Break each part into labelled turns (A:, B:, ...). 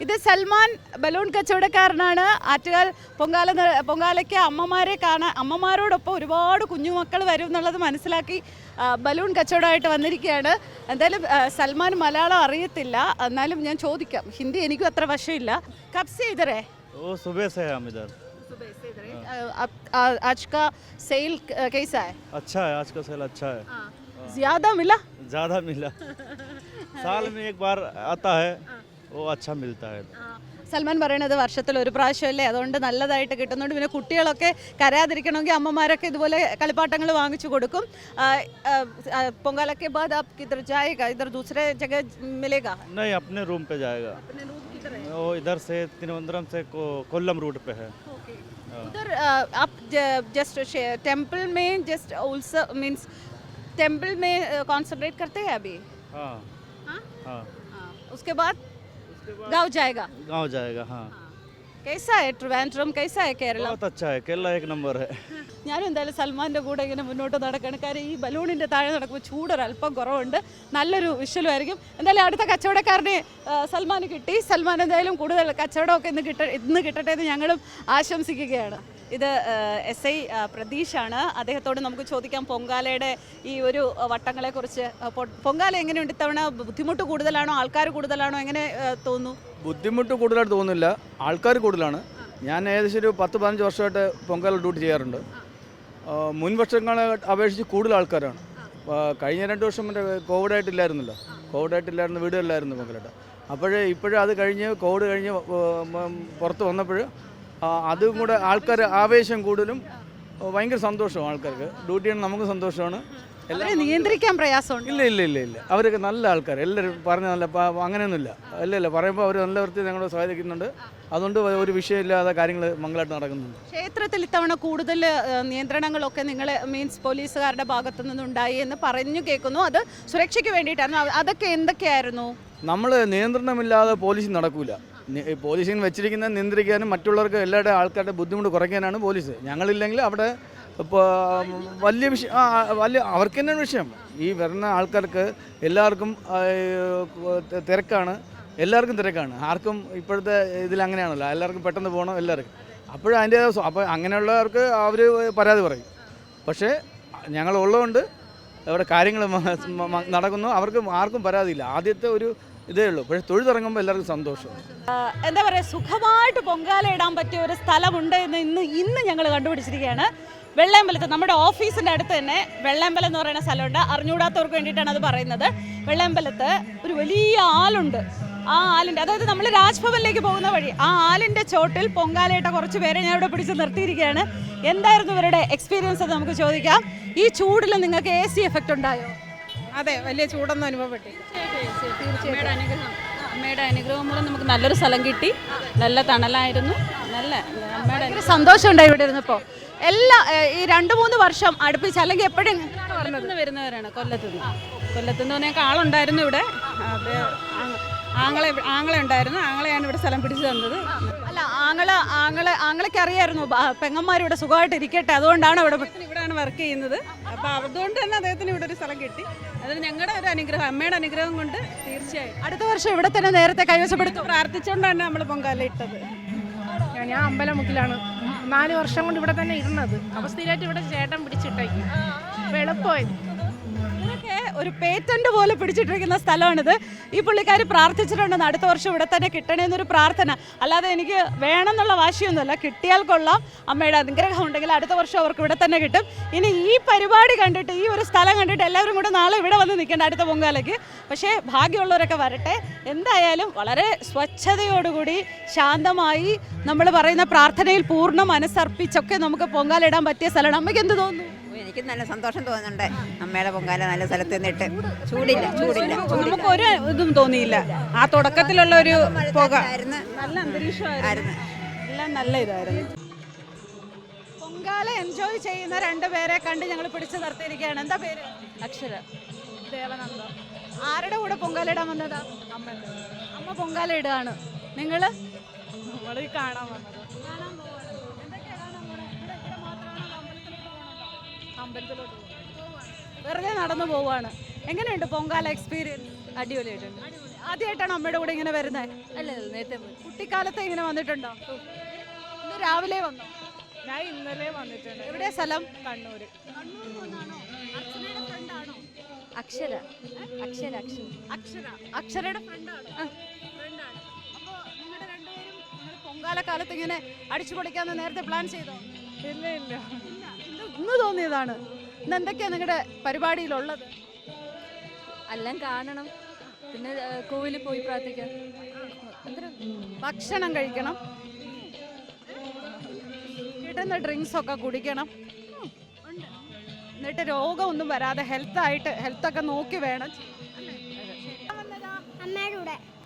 A: ഇത് സൽമാൻ ബലൂൺ കച്ചവടക്കാരനാണ് ആറ്റുകാൽ പൊങ്കാല ന- പൊങ്കാലയ്ക്ക് അമ്മമാരെ കാണാൻ അമ്മമാരോടൊപ്പം ഒരുപാട് കുഞ്ഞുമക്കൾ വരും എന്നുള്ളത് മനസ്സിലാക്കി ആ, ബലൂൺ കച്ചവടമായിട്ട് വന്നിരിക്കുകയാണ് എന്തായാലും ആ, സൽമാൻ മലയാളം അറിയത്തില്ല എന്നാലും ഞാൻ ചോദിക്കാം ഹിന്ദി എനിക്കും അത്ര വശമില്ല കബ്സെ ഇതറേ
B: वो सुबह से है हम इधर
A: आज का सेल कैसा है
B: अच्छा है आज का सेल अच्छा है
A: ज्यादा मिला
B: ज़्यादा मिला साल में एक बार आता है वो अच्छा मिलता है
A: സൽമാൻ പറയണത് വർഷത്തിൽ ഒരു പ്രാവശ്യമല്ലേ അതുകൊണ്ട് നല്ലതായിട്ട് കിട്ടുന്നുണ്ട് പിന്നെ കുട്ടികളൊക്കെ കരയാതിരിക്കണമെങ്കിൽ അമ്മമാരൊക്കെ ഇതുപോലെ കളിപ്പാട്ടങ്ങൾ വാങ്ങിച്ചു കൊടുക്കും ആ, ആ, ആ, പൊങ്കാലൊക്കെ ബാദ് ആപ് കിധർ ജായേഗാ ഇധർ ദൂസരെ ജഗ മിലേഗാ
B: नहीं अपने रूम पे जाएगा वो इधर से तिरुवनंतपुरम से को, कोल्लम रूट पे है
A: उधर आप जस्ट टेंपल में जस्ट ऑल्सो मींस टेंपल में कॉन्सेंट्रेट करते हैं अभी
B: हाँ
A: हाँ?
B: हाँ
A: हाँ, उसके बाद गांव जाएगा
B: गांव जाएगा हाँ
A: कैसा है ट्रिवांड्रम कैसा है केरला
B: बहुत अच्छा है केरला एक नंबर है
A: ഞാനും എന്തായാലും സൽമാൻ്റെ കൂടെ ഇങ്ങനെ മുന്നോട്ട് നടക്കണം കാര്യം ഈ ബലൂണിൻ്റെ താഴെ നടക്കുമ്പോൾ ചൂടൊരല്പം കുറവുണ്ട് നല്ലൊരു വിഷ്വലുമായിരിക്കും എന്തായാലും അടുത്ത കച്ചവടക്കാരനെ ആ, സൽമാന് കിട്ടി സൽമാൻ എന്തായാലും കൂടുതൽ കച്ചവടമൊക്കെ ഇന്ന് കിട്ട ഇന്ന് കിട്ടട്ടെ എന്ന് ഞങ്ങളും ആശംസിക്കുകയാണ് ഇത് എസ് ഐ പ്രതീഷാണ്. അദ്ദേഹത്തോട് നമുക്ക് ചോദിക്കാം പൊങ്കാലയുടെ ഈ ഒരു വട്ടങ്ങളെ വട്ടങ്ങളെക്കുറിച്ച് പൊങ്കാല എങ്ങനെയുണ്ട്? ഇത്തവണ ബുദ്ധിമുട്ട് കൂടുതലാണോ? ആൾക്കാർ കൂടുതലാണോ? എങ്ങനെ തോന്നുന്നു?
C: ബുദ്ധിമുട്ട് കൂടുതലായിട്ട് തോന്നുന്നില്ല. ആൾക്കാർ കൂടുതലാണ്. ഞാൻ ഏകദേശം ഒരു പത്ത് പതിനഞ്ച് വർഷമായിട്ട് പൊങ്കാല ഡ്യൂട്ടി ചെയ്യാറുണ്ട്. മുൻവർഷങ്ങളെ മുൻ വർഷങ്ങളെ അപേക്ഷിച്ച് കൂടുതൽ ആൾക്കാരാണ്. കഴിഞ്ഞ രണ്ട് വർഷം മറ്റേ കോവിഡായിട്ടില്ലായിരുന്നല്ലോ. കോവിഡായിട്ടില്ലായിരുന്നു വീടുകളിലായിരുന്നു പൊങ്കലായിട്ട് അപ്പോഴേ ഇപ്പോഴേ അത് കഴിഞ്ഞ് കോവിഡ് കഴിഞ്ഞ് പുറത്ത് വന്നപ്പോൾ അതും കൂടെ ആൾക്കാർ ആവേശം കൂടുതലും ഭയങ്കര സന്തോഷമാണ് ആൾക്കാർക്ക്. ഡ്യൂട്ടി ആണ് നമുക്ക് സന്തോഷമാണ്.
A: അവരെ നിയന്ത്രിക്കാൻ പ്രയാസമുണ്ട്.
C: ഇല്ല ഇല്ല ഇല്ല ഇല്ല. അവരൊക്കെ നല്ല ആൾക്കാർ എല്ലാവരും പറഞ്ഞ നല്ല അങ്ങനെയൊന്നും അങ്ങനെയൊന്നുമില്ല. ഇല്ല ഇല്ല പറയുമ്പോൾ അവർ നല്ല വൃത്തി ഞങ്ങളെ സഹായിക്കുന്നുണ്ട്. അതുകൊണ്ട് ഒരു വിഷയമില്ലാതെ കാര്യങ്ങൾ മംഗളായിട്ട് നടക്കുന്നുണ്ട്.
A: ക്ഷേത്രത്തിൽ ഇത്തവണ കൂടുതൽ നിയന്ത്രണങ്ങളൊക്കെ നിങ്ങൾ മീൻസ് പോലീസുകാരുടെ ഭാഗത്തു നിന്നുണ്ടായി എന്ന് പറഞ്ഞു കേൾക്കുന്നു. അത് സുരക്ഷയ്ക്ക് വേണ്ടിയിട്ടായിരുന്നു. അതൊക്കെ എന്തൊക്കെയായിരുന്നു?
C: നമ്മൾ നിയന്ത്രണമില്ലാതെ പോലീസ് നടക്കൂല. പോലീസിന് വെച്ചിരിക്കുന്ന നിയന്ത്രിക്കാനും മറ്റുള്ളവർക്ക് എല്ലാവരുടെ ആൾക്കാരുടെ ബുദ്ധിമുട്ട് കുറയ്ക്കാനാണ് പോലീസ്. ഞങ്ങളില്ലെങ്കിൽ അവിടെ ഇപ്പോൾ വലിയ വിഷയം വലിയ അവർക്ക് തന്നെയാണ് വിഷയം. ഈ വരുന്ന ആൾക്കാർക്ക് എല്ലാവർക്കും തിരക്കാണ്. എല്ലാവർക്കും തിരക്കാണ്. ആർക്കും ഇപ്പോഴത്തെ ഇതിൽ അങ്ങനെയാണല്ലോ. എല്ലാവർക്കും പെട്ടെന്ന് പോകണം എല്ലാവർക്കും അപ്പോഴും അതിന്റെ അപ്പോൾ അങ്ങനെയുള്ളവർക്ക് അവർ പരാതി പറയും. പക്ഷേ ഞങ്ങളുള്ളതുകൊണ്ട് അവിടെ കാര്യങ്ങൾ നടക്കുന്നു. അവർക്ക് ആർക്കും പരാതിയില്ല. ആദ്യത്തെ ഒരു ഇതേ ഉള്ളൂ. പക്ഷേ തൊഴുതിറങ്ങുമ്പോൾ എല്ലാവർക്കും സന്തോഷം.
A: എന്താ പറയുക സുഖമായിട്ട് പൊങ്കാല ഇടാൻ പറ്റിയ ഒരു സ്ഥലമുണ്ട് എന്ന് ഇന്ന് ഇന്ന് ഞങ്ങൾ കണ്ടുപിടിച്ചിരിക്കുകയാണ്. വെള്ളയമ്പലത്ത് നമ്മുടെ ഓഫീസിന്റെ അടുത്ത് തന്നെ വെള്ളയമ്പലം എന്ന് പറയുന്ന സ്ഥലമുണ്ട്. അറിഞ്ഞുകൂടാത്തവർക്ക് വേണ്ടിയിട്ടാണ് അത് പറയുന്നത്. വെള്ളയമ്പലത്ത് ഒരു വലിയ ആളുണ്ട്. ആ ആലിന്റെ അതായത് നമ്മൾ രാജ്ഭവനിലേക്ക് പോകുന്ന വഴി ആ ആലിന്റെ ചോട്ടിൽ പൊങ്കാലയിട്ട കുറച്ച് പേരെ ഞാൻ ഇവിടെ പിടിച്ച് നിർത്തിയിരിക്കുകയാണ്. എന്തായിരുന്നു ഇവരുടെ എക്സ്പീരിയൻസ് അത് നമുക്ക് ചോദിക്കാം. ഈ ചൂടിൽ നിങ്ങൾക്ക് എ സി എഫക്റ്റ് ഉണ്ടായോ?
D: അതെ വലിയ ചൂടൊന്നും അനുഭവപ്പെട്ടില്ല
E: അമ്മയുടെ അനുഗ്രഹം. അമ്മയുടെ അനുഗ്രഹം മൂലം നമുക്ക് നല്ലൊരു സ്ഥലം കിട്ടി. നല്ല തണലായിരുന്നു. നല്ല അമ്മയുടെ
A: സന്തോഷം സന്തോഷമുണ്ടായി ഇവിടെ ഇരുന്നപ്പോൾ എല്ലാ ഈ രണ്ട് മൂന്ന് വർഷം അടുപ്പിച്ച് അല്ലെങ്കിൽ എപ്പോഴും
E: വരുന്നവരാണ് കൊല്ലത്തുനിന്ന്. കൊല്ലത്തുനിന്ന് പറഞ്ഞാൽ ആളുണ്ടായിരുന്നു ഇവിടെ. അത്. ആങ്ങളെ ആങ്ങളെ ഉണ്ടായിരുന്നു. ആങ്ങളെയാണ് ഇവിടെ സ്ഥലം പിടിച്ചു തന്നത്.
A: അല്ല ആങ്ങളെ ആങ്ങളെ ആങ്ങളയ്ക്ക് അറിയായിരുന്നു പെങ്ങന്മാർ ഇവിടെ സുഖമായിട്ട് ഇരിക്കട്ടെ അതുകൊണ്ടാണ് ഇവിടെ
E: ഇവിടെയാണ് വർക്ക് ചെയ്യുന്നത്. അപ്പോൾ അതുകൊണ്ട് തന്നെ അദ്ദേഹത്തിന് ഇവിടെ ഒരു സ്ഥലം കിട്ടി. അതിന് ഞങ്ങളുടെ ഒരു അനുഗ്രഹം അമ്മയുടെ അനുഗ്രഹം കൊണ്ട് തീർച്ചയായും.
A: അടുത്ത വർഷം ഇവിടെ തന്നെ നേരത്തെ കൈവശപ്പെടുത്തു.
E: പ്രാർത്ഥിച്ചുകൊണ്ടാണ് നമ്മൾ പൊങ്കാല ഇട്ടത്.
D: ഞാൻ- ഞാൻ അമ്പലമുക്കിലാണ്. നാല് വർഷം കൊണ്ട് ഇവിടെ തന്നെ ഇരുന്നത്. അപ്പൊ സ്ഥിരമായിട്ട് ഇവിടെ ചേട്ടൻ പിടിച്ചിട്ടേക്കും. അപ്പൊ എളുപ്പമായി.
A: ഇതൊക്കെ ഒരു പേറ്റന്റ് പോലെ പിടിച്ചിട്ടിരിക്കുന്ന സ്ഥലമാണിത്. ഈ പുള്ളിക്കാർ പ്രാർത്ഥിച്ചിട്ടുണ്ടെന്ന് അടുത്ത വർഷം ഇവിടെ തന്നെ കിട്ടണേ എന്നൊരു പ്രാർത്ഥന. അല്ലാതെ എനിക്ക് വേണമെന്നുള്ള വാശിയൊന്നുമല്ല. കിട്ടിയാൽ കൊള്ളാം. അമ്മയുടെ അനുഗ്രഹം ഉണ്ടെങ്കിൽ അടുത്ത വർഷം അവർക്ക് ഇവിടെ തന്നെ കിട്ടും. ഇനി ഈ പരിപാടി കണ്ടിട്ട് ഈ ഒരു സ്ഥലം കണ്ടിട്ട് എല്ലാവരും കൂടെ നാളെ ഇവിടെ വന്ന് നിൽക്കേണ്ട അടുത്ത പൊങ്കാലയ്ക്ക്. പക്ഷേ ഭാഗ്യമുള്ളവരൊക്കെ വരട്ടെ. എന്തായാലും വളരെ സ്വച്ഛതയോടുകൂടി ശാന്തമായി നമ്മൾ പറയുന്ന പ്രാർത്ഥനയിൽ പൂർണ മനസ്സർപ്പിച്ചൊക്കെ നമുക്ക് പൊങ്കാലിടാൻ പറ്റിയ സ്ഥലമാണ്. അമ്മയ്ക്ക് എന്ത് തോന്നുന്നു?
F: എനിക്ക് നല്ല സന്തോഷം തോന്നുന്നുണ്ട്. അമ്മയുടെ പൊങ്കാല നല്ല സ്ഥലത്ത് നിന്നിട്ട്. ചൂടില്ല ചൂടില്ല
E: നമുക്ക് ഒരു ഇതും തോന്നിയില്ല. ആ തുടക്കത്തിലുള്ള ഒരു പുക. നല്ല അന്തരീക്ഷമായിരുന്നു. എല്ലാം നല്ല ഇതായിരുന്നു.
A: പൊങ്കാല എൻജോയ് ചെയ്യുന്ന രണ്ടുപേരെ കണ്ട് ഞങ്ങൾ പിടിച്ചു നിർത്തിയിരിക്കുകയാണ്. എന്താ പേര്?
E: അക്ഷര.
A: ദേവനന്ദ. ആരുടെ കൂടെ പൊങ്കാല ഇടാൻ വന്നതാ? അമ്മ അമ്മ പൊങ്കാല ഇടുകയാണ്. നിങ്ങൾ
E: നമ്മൾ കാണാൻ വന്നത്.
A: അമ്പലത്തിലോട്ട് വെറുതെ നടന്നു പോവാണ് എങ്ങനെയുണ്ട് പൊങ്കാല എക്സ്പീരിയൻസ്
E: അടിപൊളിയായിട്ടുണ്ട്
A: ആദ്യമായിട്ടാണ് അമ്മയുടെ കൂടെ ഇങ്ങനെ വരുന്നത്?
G: അല്ല നേരത്തെ
A: കുട്ടിക്കാലത്ത് ഇങ്ങനെ വന്നിട്ടുണ്ടോ? ഇന്ന് രാവിലെ വന്നു?
D: ഞാൻ ഇന്നലെ വന്നിട്ടുണ്ട്.
A: എവിടെ സ്ഥലം?
D: കണ്ണൂര്.
G: അക്ഷര. അക്ഷര അക്ഷര.
A: അക്ഷര. അക്ഷരയുടെ ഫ്രണ്ടാണ് ഫ്രണ്ടാണ് അപ്പോൾ നിങ്ങളുടെ രണ്ടുപേരും പൊങ്കാല പൊങ്കാലക്കാലത്ത് ഇങ്ങനെ അടിച്ചു പൊളിക്കാന്ന് നേരത്തെ പ്ലാൻ ചെയ്തോ?
D: ഇല്ല ഇല്ല.
A: ഇന്ന് തോന്നിയതാണ്. ഇന്ന് എന്തൊക്കെയാ നിങ്ങളുടെ പരിപാടിയിലുള്ളത്?
G: എല്ലാം കാണണം. പിന്നെ കോവിലിൽ പോയി പ്രാർത്ഥിക്കാം. അത്ര
A: ഭക്ഷണം കഴിക്കണം. കിട്ടുന്ന ഡ്രിങ്ക്സ് ഒക്കെ കുടിക്കണം. എന്നിട്ട് രോഗമൊന്നും വരാതെ ഹെൽത്ത് ആയിട്ട് ഹെൽത്ത് ഒക്കെ നോക്കി വേണം.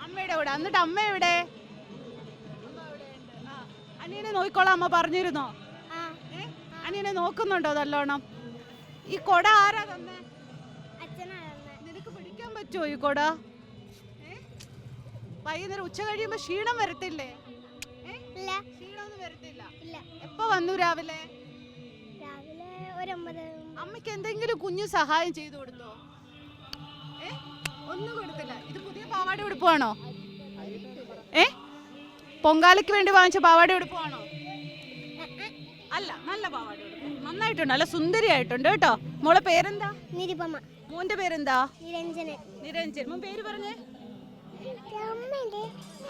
H: അമ്മയുടെ കൂടെ.
A: എന്നിട്ട് അമ്മ എവിടെ? ആ, അനിയനെ നോക്കിക്കോളാം. അമ്മ പറഞ്ഞിരുന്നോ? അനിയനെ നോക്കുന്നുണ്ടോ നല്ലോണം? ഈ കൊട ആരാ തന്നെ? നിനക്ക് പിടിക്കാൻ പറ്റുമോ ഈ കൊട? വൈകുന്നേരം ഉച്ച കഴിയുമ്പോ ക്ഷീണം വരത്തില്ലേ? ക്ഷീണമൊന്നും വരത്തില്ല. എപ്പോ വന്നു രാവിലെ? അമ്മയ്ക്ക് എന്തെങ്കിലും കുഞ്ഞു സഹായം ചെയ്തു കൊടുത്തോ? ഒന്നും കൊടുത്തില്ല. ഇത് പുതിയ പാവാട ഉടുപ്പാണോ? ഏ? പൊങ്കാലയ്ക്ക് വേണ്ടി വാങ്ങിച്ച പാവാട ഉടുപ്പാണോ? അല്ല നല്ല പാവാട നന്നായിട്ടുണ്ട്. നല്ല സുന്ദരിയായിട്ടുണ്ട് കേട്ടോ. മോളെ പേരെന്താ?
H: നിരുപമ.
A: മോന്റെ പേരെന്താ?
H: നിരഞ്ജനൻ.
A: നിരഞ്ജൻ. മോൻ പേര് പറഞ്ഞേ?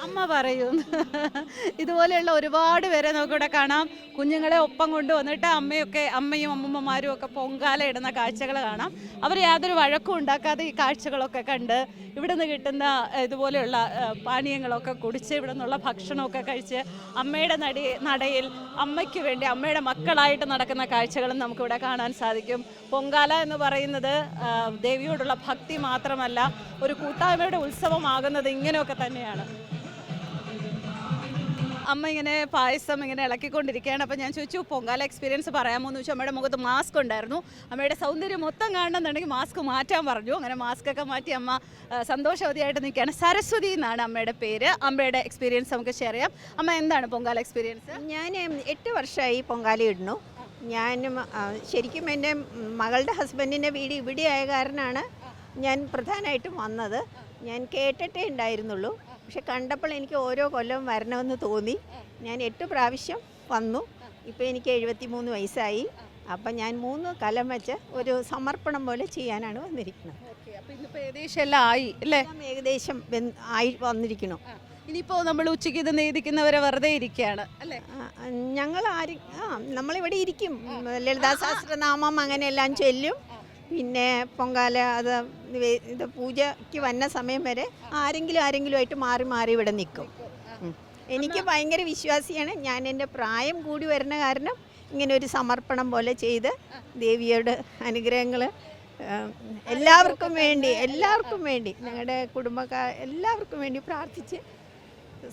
A: അമ്മ പറയൂ. ഇതുപോലെയുള്ള ഒരുപാട് പേരെ നമുക്കിവിടെ കാണാം. കുഞ്ഞുങ്ങളെ ഒപ്പം കൊണ്ടുവന്നിട്ട് അമ്മയൊക്കെ അമ്മയും അമ്മൂമ്മമാരും ഒക്കെ പൊങ്കാല ഇടുന്ന കാഴ്ചകൾ കാണാം. അവർ യാതൊരു വഴക്കും ഉണ്ടാക്കാതെ ഈ കാഴ്ചകളൊക്കെ കണ്ട് ഇവിടെ നിന്ന് കിട്ടുന്ന ഇതുപോലെയുള്ള പാനീയങ്ങളൊക്കെ കുടിച്ച് ഇവിടെ നിന്നുള്ള ഭക്ഷണമൊക്കെ കഴിച്ച് അമ്മയുടെ നടി നടയിൽ അമ്മയ്ക്ക് വേണ്ടി അമ്മയുടെ മക്കളായിട്ട് നടക്കുന്ന കാഴ്ചകളും നമുക്കിവിടെ കാണാൻ സാധിക്കും. പൊങ്കാല എന്ന് പറയുന്നത് ദേവിയോടുള്ള ഭക്തി മാത്രമല്ല ഒരു കൂട്ടായ്മയുടെ ഉത്സവമാകുന്നത് ഇങ്ങനെയൊക്കെ തന്നെയാണ്. അമ്മ ഇങ്ങനെ പായസം ഇങ്ങനെ ഇളക്കിക്കൊണ്ടിരിക്കുകയാണ്. അപ്പോൾ ഞാൻ ചോദിച്ചു പൊങ്കാല എക്സ്പീരിയൻസ് പറയാമോ എന്ന് ചോദിച്ചു. അമ്മയുടെ മുഖത്ത് മാസ്ക് ഉണ്ടായിരുന്നു. അമ്മയുടെ സൗന്ദര്യം മൊത്തം കാണണമെന്നുണ്ടെങ്കിൽ മാസ്ക് മാറ്റാൻ പറഞ്ഞു. അങ്ങനെ മാസ്ക് ഒക്കെ മാറ്റി അമ്മ സന്തോഷവതിയായിട്ട് നിൽക്കുകയാണ്. സരസ്വതി എന്നാണ് അമ്മയുടെ പേര്. അമ്മയുടെ എക്സ്പീരിയൻസ് നമുക്ക് ഷെയർ ചെയ്യാം. അമ്മ എന്താണ് പൊങ്കാല എക്സ്പീരിയൻസ്
F: ഞാൻ എട്ട് വർഷമായി പൊങ്കാല ഇടുന്നു. ഞാൻ ശരിക്കും എന്റെ മകളുടെ ഹസ്ബൻഡിന്റെ വീട് ആയ കാരനാണ് ഞാൻ പ്രധാനമായിട്ടും വന്നത്. ഞാൻ കേട്ടിട്ടേ ഉണ്ടായിരുന്നുള്ളൂ. പക്ഷെ കണ്ടപ്പോൾ എനിക്ക് ഓരോ കൊല്ലം വരണമെന്ന് തോന്നി. ഞാൻ എട്ട് പ്രാവശ്യം വന്നു. ഇപ്പോൾ എനിക്ക് എഴുപത്തി മൂന്ന് വയസ്സായി. അപ്പം ഞാൻ മൂന്ന് കലം വെച്ച് ഒരു സമർപ്പണം പോലെ ചെയ്യാനാണ് വന്നിരിക്കുന്നത്.
A: ഏകദേശം എല്ലാം ആയി അല്ലേ?
F: ഏകദേശം ആയി വന്നിരിക്കണം
A: ഇനിയിപ്പോൾ നമ്മൾ ഉച്ചയ്ക്ക് ഇത് നെയ്തിക്കുന്നവരെ വെറുതെ ഇരിക്കുകയാണ് അല്ലേ?
F: ഞങ്ങൾ ആരും ആ നമ്മളിവിടെ ഇരിക്കും. ലളിതാ സഹസ്രനാമം അങ്ങനെയെല്ലാം ചൊല്ലും. പിന്നെ പൊങ്കാല അത് ഇത് പൂജയ്ക്ക് വന്ന സമയം വരെ ആരെങ്കിലും ആരെങ്കിലും ആയിട്ട് മാറി മാറി ഇവിടെ നിൽക്കും. എനിക്ക് ഭയങ്കര വിശ്വാസിയാണ്. ഞാൻ എന്റെ പ്രായം കൂടി വരുന്ന കാരണം ഇങ്ങനെ ഒരു സമർപ്പണം പോലെ ചെയ്ത് ദേവിയോട് അനുഗ്രഹങ്ങൾ എല്ലാവർക്കും വേണ്ടി എല്ലാവർക്കും വേണ്ടി ഞങ്ങളുടെ കുടുംബക്കാർ എല്ലാവർക്കും വേണ്ടി പ്രാർത്ഥിച്ച്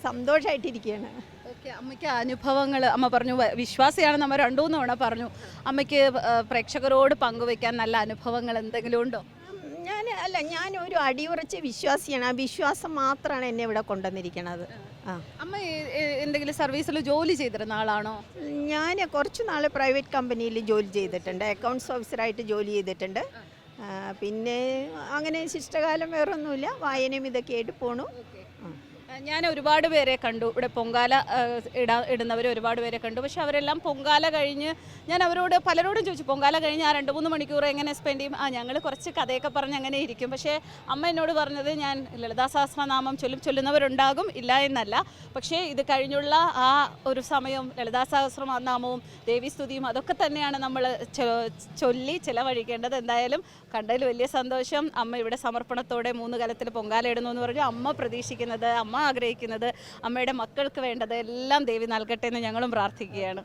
F: സന്തോഷമായിട്ടിരിക്കുകയാണ്
A: അമ്മയ്ക്ക് അനുഭവങ്ങൾ അമ്മ പറഞ്ഞു വിശ്വാസിയാണെന്ന് അമ്മ രണ്ടു മൂന്ന് തവണ പറഞ്ഞു. അമ്മയ്ക്ക് പ്രേക്ഷകരോട് പങ്കുവെക്കാൻ നല്ല അനുഭവങ്ങൾ എന്തെങ്കിലും ഉണ്ടോ?
F: ഞാൻ അല്ല ഞാൻ ഒരു അടിയുറച്ച് വിശ്വാസിയാണ്. ആ വിശ്വാസം മാത്രമാണ് എന്നെ ഇവിടെ കൊണ്ടുവന്നിരിക്കുന്നത്
A: അമ്മ എന്തെങ്കിലും സർവീസിൽ ജോലി ചെയ്തിരുന്ന ആളാണോ?
F: ഞാൻ കുറച്ച് നാൾ പ്രൈവറ്റ് കമ്പനിയിൽ ജോലി ചെയ്തിട്ടുണ്ട്. അക്കൗണ്ട്സ് ഓഫീസറായിട്ട് ജോലി ചെയ്തിട്ടുണ്ട്. പിന്നെ അങ്ങനെ ശിഷ്ടകാലം വേറൊന്നുമില്ല. വായനയും ഇതൊക്കെ ആയിട്ട് പോണു.
A: ഞാൻ ഒരുപാട് പേരെ കണ്ടു. ഇവിടെ പൊങ്കാല ഇടാ ഇടുന്നവർ ഒരുപാട് പേരെ കണ്ടു. പക്ഷെ അവരെല്ലാം പൊങ്കാല കഴിഞ്ഞ് ഞാൻ അവരോട് പലരോടും ചോദിച്ചു പൊങ്കാല കഴിഞ്ഞ് ആ രണ്ട് മൂന്ന് മണിക്കൂർ എങ്ങനെ സ്പെൻഡ് ചെയ്യും? ആ ഞങ്ങൾ കുറച്ച് കഥയൊക്കെ പറഞ്ഞ് അങ്ങനെ ഇരിക്കും. പക്ഷേ അമ്മ എന്നോട് പറഞ്ഞത് ഞാൻ ലളിതാ സഹസ്രനാമം ചൊല്ലും ചൊല്ലുന്നവരുണ്ടാകും ഇല്ല എന്നല്ല. പക്ഷേ ഇത് കഴിഞ്ഞുള്ള ആ ഒരു സമയം ലളിതാ സഹസ്രനാമവും ദേവീസ്തുതിയും അതൊക്കെ തന്നെയാണ് നമ്മൾ ചൊല്ലി ചിലവഴിക്കേണ്ടത്. എന്തായാലും കണ്ടതിൽ വലിയ സന്തോഷം. അമ്മ ഇവിടെ സമർപ്പണത്തോടെ മൂന്ന് കാലത്തിൽ പൊങ്കാല ഇടുന്നു എന്ന് പറഞ്ഞു. അമ്മ പ്രതീക്ഷിക്കുന്നത് അമ്മ ആഗ്രഹിക്കുന്നത്. അമ്മയുടെ മക്കൾക്ക് വേണ്ടത് എല്ലാം ദേവി നൽകട്ടെ എന്ന് ഞങ്ങളും പ്രാർത്ഥിക്കുകയാണ്.